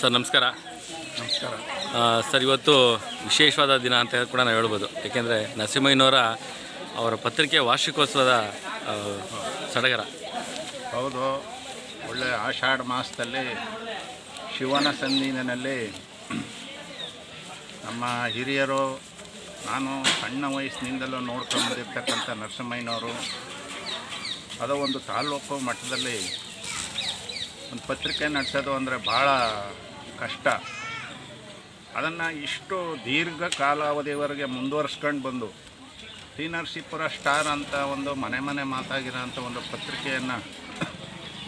Sir ನಮಸ್ಕಾರ. ನಮಸ್ಕಾರ. Sir ಇವತ್ತು ವಿಶೇಷವಾದ ದಿನ ಅಂತ ಕೂಡ ನಾವು ಹೇಳ್ಬೋದು. ಏಕೆಂದರೆ ನರಸಿಂಹಯ್ಯನವರ ಅವರ ಪತ್ರಿಕೆ ವಾರ್ಷಿಕೋತ್ಸವದ ಸಡಗರ. ಹೌದು. ಒಳ್ಳೆ ಆಷಾಢ ಮಾಸದಲ್ಲಿ ಶಿವನ ಸಂದಿನಲ್ಲಿ ನಮ್ಮ ಹಿರಿಯರು ನಾನು ಸಣ್ಣ ವಯಸ್ಸಿನಿಂದಲೂ ನೋಡ್ಕೊಂಡು ಬಂದಿರ್ತಕ್ಕಂಥ ನರಸಿಂಹಯ್ಯನವರು ಅದು ಒಂದು ತಾಲೂಕು ಮಟ್ಟದಲ್ಲಿ ಒಂದು ಪತ್ರಿಕೆ ನಡೆಸೋದು ಅಂದರೆ ಭಾಳ ಕಷ್ಟ. ಅದನ್ನು ಇಷ್ಟು ದೀರ್ಘ ಕಾಲಾವಧಿವರೆಗೆ ಮುಂದುವರ್ಸ್ಕೊಂಡು ಬಂದು ಟಿ ನರಸೀಪುರ ಸ್ಟಾರ್ ಅಂತ ಒಂದು ಮನೆ ಮನೆ ಮಾತಾಗಿರೋ ಅಂಥ ಒಂದು ಪತ್ರಿಕೆಯನ್ನು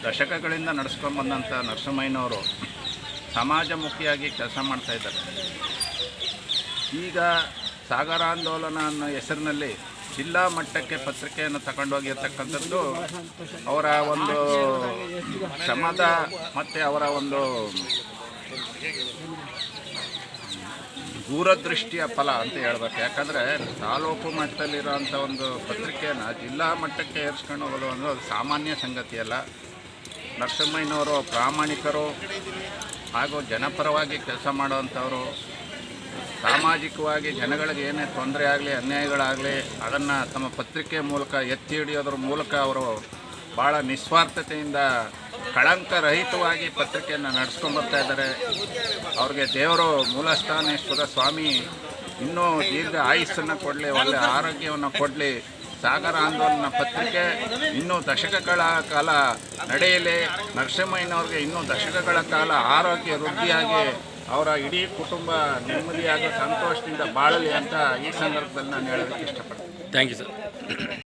ದಶಕಗಳಿಂದ ನಡೆಸ್ಕೊಂಡು ಬಂದಂಥ ನರಸಿಂಹಯ್ಯನವರು ಸಮಾಜಮುಖಿಯಾಗಿ ಕೆಲಸ ಮಾಡ್ತಾಯಿದ್ದಾರೆ ಈಗ ಸಾಗರ ಆಂದೋಲನ ಅನ್ನೋ ಹೆಸರಿನಲ್ಲಿ ಜಿಲ್ಲಾ ಮಟ್ಟಕ್ಕೆ ಪತ್ರಿಕೆಯನ್ನು ತಗೊಂಡೋಗಿರ್ತಕ್ಕಂಥದ್ದು ಅವರ ಒಂದು ಶ್ರಮದ ಮತ್ತು ಅವರ ಒಂದು ದೂರದೃಷ್ಟಿಯ ಫಲ ಅಂತ ಹೇಳ್ಬೇಕು. ಯಾಕಂದರೆ ತಾಲೂಕು ಮಟ್ಟದಲ್ಲಿರೋಂಥ ಒಂದು ಪತ್ರಿಕೆಯನ್ನು ಜಿಲ್ಲಾ ಮಟ್ಟಕ್ಕೆ ಏರ್ಸ್ಕೊಂಡು ಹೋಗೋದು ಅಂದರೆ ಅದು ಸಾಮಾನ್ಯ ಸಂಗತಿಯಲ್ಲ ನರಸಿಂಹಯ್ಯನವರು ಪ್ರಾಮಾಣಿಕರು ಹಾಗೂ ಜನಪರವಾಗಿ ಕೆಲಸ ಮಾಡುವಂಥವರು, ಸಾಮಾಜಿಕವಾಗಿ ಜನಗಳಿಗೆ ಏನೇ ತೊಂದರೆ ಆಗಲಿ, ಅನ್ಯಾಯಗಳಾಗಲಿ, ಅದನ್ನು ತಮ್ಮ ಪತ್ರಿಕೆ ಮೂಲಕ ಎತ್ತಿ ಹಿಡಿಯೋದ್ರ ಮೂಲಕ ಅವರು ಭಾಳ ನಿಸ್ವಾರ್ಥತೆಯಿಂದ ಕಳಂಕರಹಿತವಾಗಿ ಪತ್ರಿಕೆಯನ್ನು ನಡೆಸ್ಕೊಂಡು ಬರ್ತಾ ಇದ್ದಾರೆ. ಅವ್ರಿಗೆ ದೇವರು ಮೂಲಸ್ಥಾನೇಶ್ವರ ಸ್ವಾಮಿ, ಇನ್ನೂ ದೀರ್ಘ ಆಯುಸ್ಸನ್ನು ಕೊಡಲಿ, ಒಳ್ಳೆ ಆರೋಗ್ಯವನ್ನು ಕೊಡಲಿ. ಸಾಗರ ಆಂದೋಲನ ಪತ್ರಿಕೆ ಇನ್ನೂ ದಶಕಗಳ ಕಾಲ ನಡೆಯಲಿ. ನರಸಿಂಹಯ್ಯನವ್ರಿಗೆ ಇನ್ನೂ ದಶಕಗಳ ಕಾಲ ಆರೋಗ್ಯ ವೃದ್ಧಿಯಾಗಿ, ಅವರ ಇಡೀ ಕುಟುಂಬ ನೆಮ್ಮದಿಯಾಗಿ ಸಂತೋಷದಿಂದ ಬಾಳಲಿ ಅಂತ ಈ ಸಂದರ್ಭದಲ್ಲಿ ನಾನು ಹೇಳೋದಕ್ಕೆ ಇಷ್ಟಪಡ್ತೀನಿ. Thank you sir